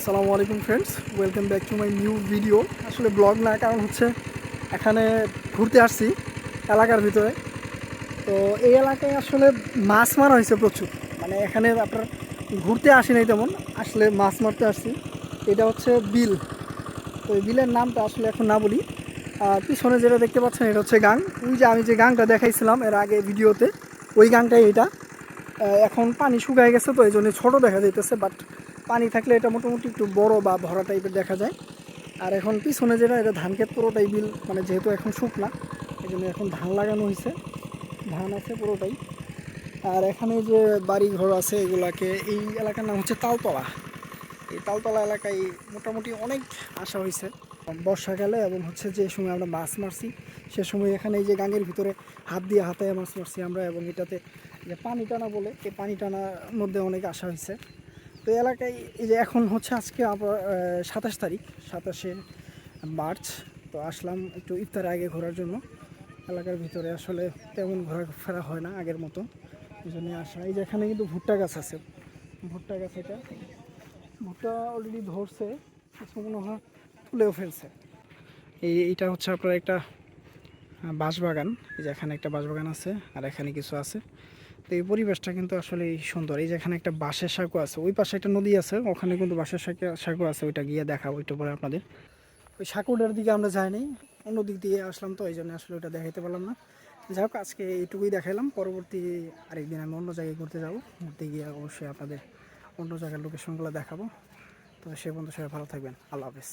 আসসালামু আলাইকুম friends welcome back to my new video আসলে ব্লগ না, কারণ হচ্ছে এখানে ঘুরতে আসছি এলাকার ভিতরে। তো এই এলাকায় আসলে মাছ মারা হয়েছে প্রচুর। মানে এখানে আপনার ঘুরতে আসি নাই তেমন, আসলে মাছ মারতে আসছি। এটা হচ্ছে বিল। তো এই বিলের নামটা আসলে এখন না বলি। পিছনে যেটা দেখতে পাচ্ছেন, এটা হচ্ছে গাং। ওই যে আমি যে গাংটা দেখাইছিলাম এর আগে ভিডিওতে, ওই গাংটাই এটা। এখন পানি শুকায় গেছে তো এই জন্য ছোটো দেখা যাইতেছে বাট পানি থাকলে এটা মোটামুটি একটু বড় বা ভরা টাইপের দেখা যায়। আর এখন পিছনে যেটা, এটা ধান ক্ষেত পুরোটাই বিল মানে যেহেতু এখন শুকনা এই জন্য এখন ধান লাগানো হয়েছে ধান আছে পুরোটাই। আর এখানে যে বাড়ি ঘর আছে এগুলাকে, এই এলাকার নাম হচ্ছে তালতলা। এই তালতলা এলাকায় মোটামুটি অনেক আসা হয়েছে। বর্ষাকালে এবং হচ্ছে যে সময় আমরা মাছ মারছি, সে সময় এখানে এই যে গাঙ্গের ভিতরে হাত দিয়ে হাতায় মাছ মারছি আমরা এবং এটাতে যে পানি টানা বলে, এই পানি টানার মধ্যে অনেক আসা হয়েছে। তো এলাকায় এই যে এখন হচ্ছে আজকে আবার সাতাশ তারিখ, সাতাশে মার্চ, তো আসলাম একটু ইফতার আগে ঘোরার জন্য। এলাকার ভিতরে আসলে তেমন ঘোরাফেরা হয় না আগের মতো, এই জন্যই আসা। এই যে এখানে কিন্তু ভুট্টা গাছ আছে, ভুট্টা গাছ এটা ভুট্টা অলরেডি ধরছে, কিছু মনে হয় তুলেও ফেলছে। এই, এইটা হচ্ছে আপনার একটা বাঁশবাগান। এই যে এখানে একটা বাঁশবাগান আছে, আর এখানে কিছু আছে। তো এই পরিবেশটা কিন্তু আসলে সুন্দর। এই যে এখানে একটা বাঁশের সাঁকো আছে, ওই পাশে একটা নদী আছে, ওখানে কিন্তু বাঁশের সাঁকো সাঁকো আছে, ওইটা গিয়ে দেখাবো একটু পরে আপনাদের। ওই সাঁকোটার দিকে আমরা যাইনি অন্য দিক দিয়ে আসলাম তো, এই জন্য আসলে ওটা দেখাইতে পারলাম না। যাই হোক, আজকে এইটুকুই দেখাইলাম, পরবর্তী আরেকদিন আমি অন্য জায়গায় ঘুরতে যাব। ঘুরতে গিয়ে অবশ্যই আপনাদের অন্য জায়গার লোকেশনগুলো দেখাবো। তো সে বন্ধু সবাই ভালো থাকবেন। আল্লাহ হাফেজ।